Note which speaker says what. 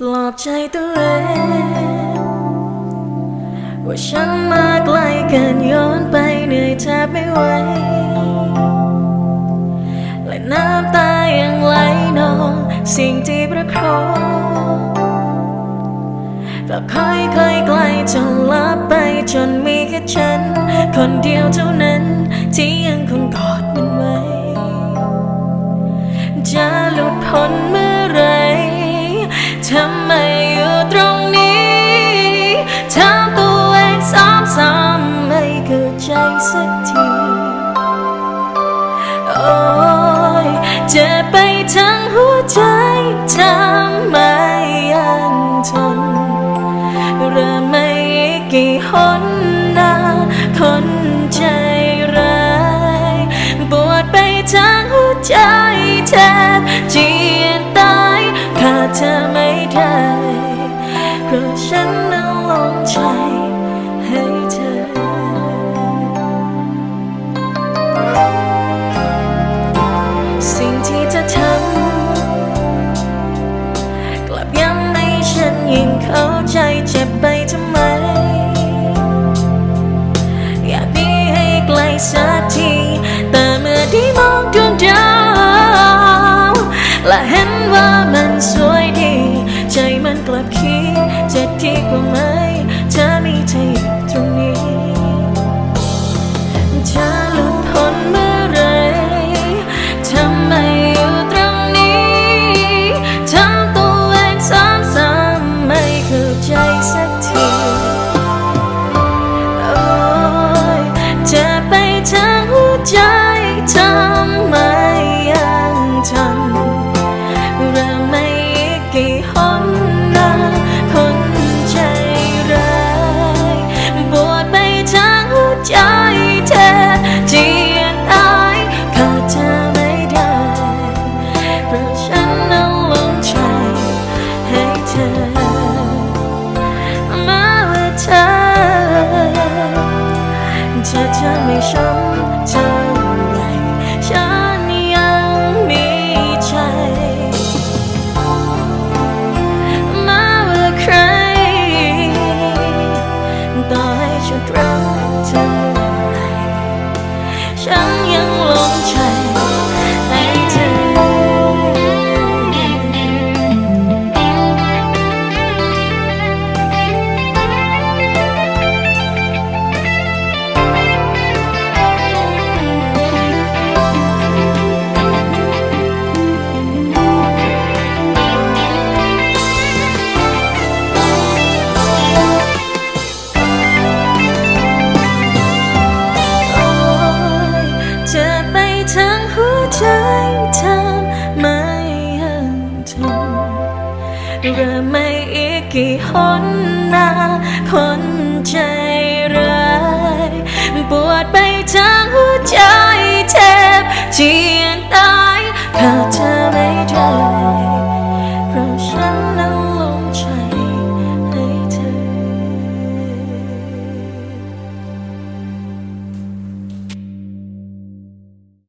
Speaker 1: ปลอบใจตัวเองว่าฉันมาไกลเกินย้อนไปเหนื่อยแทบไม่ไหวและน้ำตายังไหลนองสิ่งที่ประคองก็ค่อยค่อยๆไกลจนลับไปจนมีแค่ฉัน คนเดียวเท่านั้นที่ยังคงกอด โอ้ยเจ็บไปทั้งหัวใจทำไมยังทนเริ่มไม่กกี่หนนาคนใจร้ายปวดไปทั้งหัวใจ เจ็บไปทำไม อยากหนีให้ไกลสักที แต่เมื่อที่มองดวงดาว และเห็นว่ามันสวยดี ใจมันกลับคิดจะดีกว่าไหมเธอมีเธอ กี่หนหน้าคนใจร้าย ปวดไปทั้งหัวใจเทบจี